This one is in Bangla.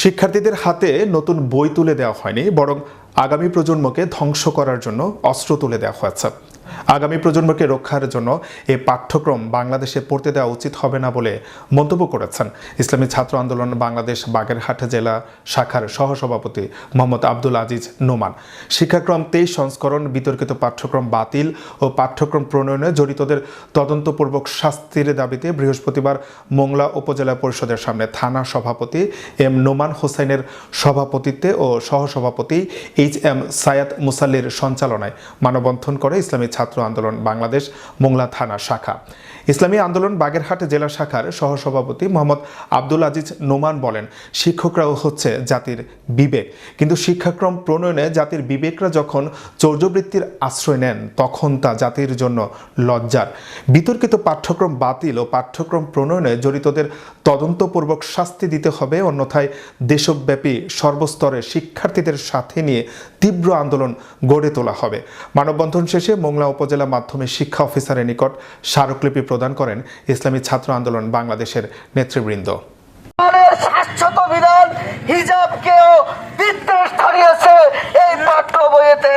শিক্ষার্থীদের হাতে নতুন বই তুলে দেওয়া হয়নি, বরং আগামী প্রজন্মকে ধ্বংস করার জন্য অস্ত্র তুলে দেওয়া হয়েছে। আগামী প্রজন্মকে রক্ষার জন্য এই পাঠ্যক্রম বাংলাদেশে পড়তে দেওয়া উচিত হবে না বলে মন্তব্য করেছেন ইসলামী ছাত্র আন্দোলন বাংলাদেশ বাগেরহাট জেলা শাখার সহসভাপতি মোহাম্মদ আব্দুল আজিজ নোমান। শিক্ষাক্রম তেইশ সংস্করণ বিতর্কিত পাঠ্যক্রম বাতিল ও পাঠ্যক্রম প্রণয়নে জড়িতদের তদন্তপূর্বক শাস্তির দাবিতে বৃহস্পতিবার মোংলা উপজেলা পরিষদের সামনে থানা সভাপতি এম নোমান হোসেনের সভাপতিত্বে ও সহসভাপতি এইচ এম সায়াদ মুসাল্লির সঞ্চালনায় মানববন্ধন করে ইসলামী ছাত্র আন্দোলন বাংলাদেশ মোংলা থানা শাখা। ইসলামী আন্দোলন বাগেরহাট জেলা শাখার সহসভাপতি মোহাম্মদ আব্দুল আজিজ নোমান বলেন, শিক্ষকরাও হচ্ছে জাতির বিবেক। কিন্তু শিক্ষাক্রম প্রণয়নে জাতির বিবেকরা যখন চৌর্যবৃত্তির আশ্রয় নেন, তখন তা জাতির জন্য লজ্জার। বিতর্কিত পাঠ্যক্রম বাতিল ও পাঠ্যক্রম প্রণয়নে জড়িতদের তদন্তপূর্বক শাস্তি দিতে হবে। অন্যথায় দেশব্যাপী সর্বস্তরের শিক্ষার্থীদের সাথে নিয়ে তীব্র আন্দোলন গড়ে তোলা হবে। মানববন্ধন শেষে মোংলা উপজেলা মাধ্যমিক শিক্ষা অফিসারের নিকট স্মারকলিপি প্রদান করেন ইসলামী ছাত্র আন্দোলন বাংলাদেশের নেতৃবৃন্দ। বিধান, হিজাবকেও বিদ্বেষ ধরিয়েছে এই পাঠ্য বইয়েতে।